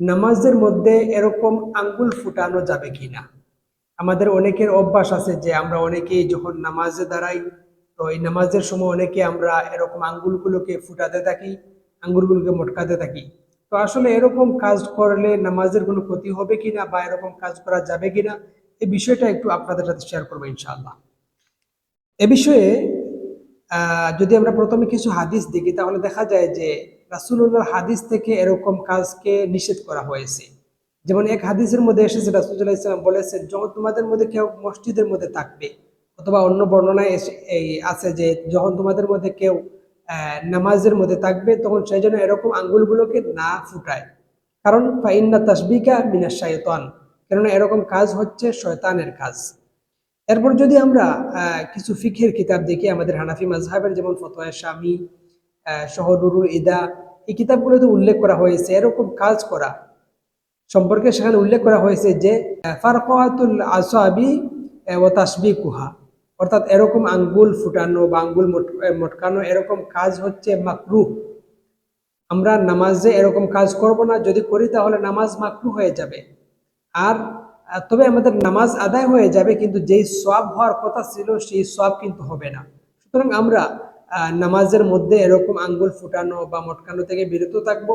নামাজের মধ্যে এরকম আঙ্গুল ফুটানো যাবে কিনা? আমাদের অনেকের অভ্যাস আছে যে আমরা অনেকেই যখন নামাজে দাঁড়াই, তো এই নামাজের সময় অনেকে আমরা এরকম আঙ্গুলগুলোকে ফুটাতে থাকি, আঙ্গুলগুলোকে মটকাতে থাকি। তো আসলে এরকম কাজ করলে নামাজের কোনো ক্ষতি হবে কিনা বা এরকম কাজ করা যাবে কিনা, এই বিষয়টা একটু আপনাদের সাথে শেয়ার করব ইনশাআল্লাহ। এ বিষয়ে যদি আমরা প্রথমে কিছু হাদিস দেখি, তাহলে দেখা যায় যে রাসুল্লাহর হাদিস থেকে এরকম কাজকে নিষেধ করা হয়েছে। যেমন এক হাদিসের মধ্যে এসেছে রাসুল্লাহ ইসলাম বলেছেন, যখন তোমাদের মধ্যে কেউ মসজিদের মধ্যে থাকবে অথবা অন্য বর্ণনায় এই আছে যে যখন তোমাদের মধ্যে কেউ নামাজের মধ্যে থাকবে, তখন সেই জন্য এরকম আঙ্গুলগুলোকে না ফুটায়। কারণ, ফাইন্না তাসবিকা মিনা শায়তান কেননা এরকম কাজ হচ্ছে শয়তানের কাজ। এরপর যদি আমরা কিছু ফিখের কিতাব দেখি আমাদের হানাফি মাজহাবের যেমন ফতোয়া স্বামী সহ নুরুল ইদা, এই কিতাবগুলোতে উল্লেখ করা হয়েছে, এরকম কাজ করা সম্পর্কে সেখানে উল্লেখ করা হয়েছে যে ফারকাতুল আসাবি ও তাসবি কুহা অর্থাৎ এরকম আঙ্গুল ফুটানো বা আঙ্গুল মট- মটকানো, এরকম কাজ হচ্ছে মাকরু। আমরা নামাজে এরকম কাজ করব না, যদি করি তাহলে নামাজ মাকরু হয়ে যাবে। আর তবে আমাদের নামাজ আদায় হয়ে যাবে, কিন্তু যেই সব হওয়ার কথা ছিল, সেই সব কিন্তু হবে না। সুতরাং আমরা নামাজের মধ্যে এরকম আঙ্গুল ফুটানো বা মটকানো থেকে বিরত থাকব।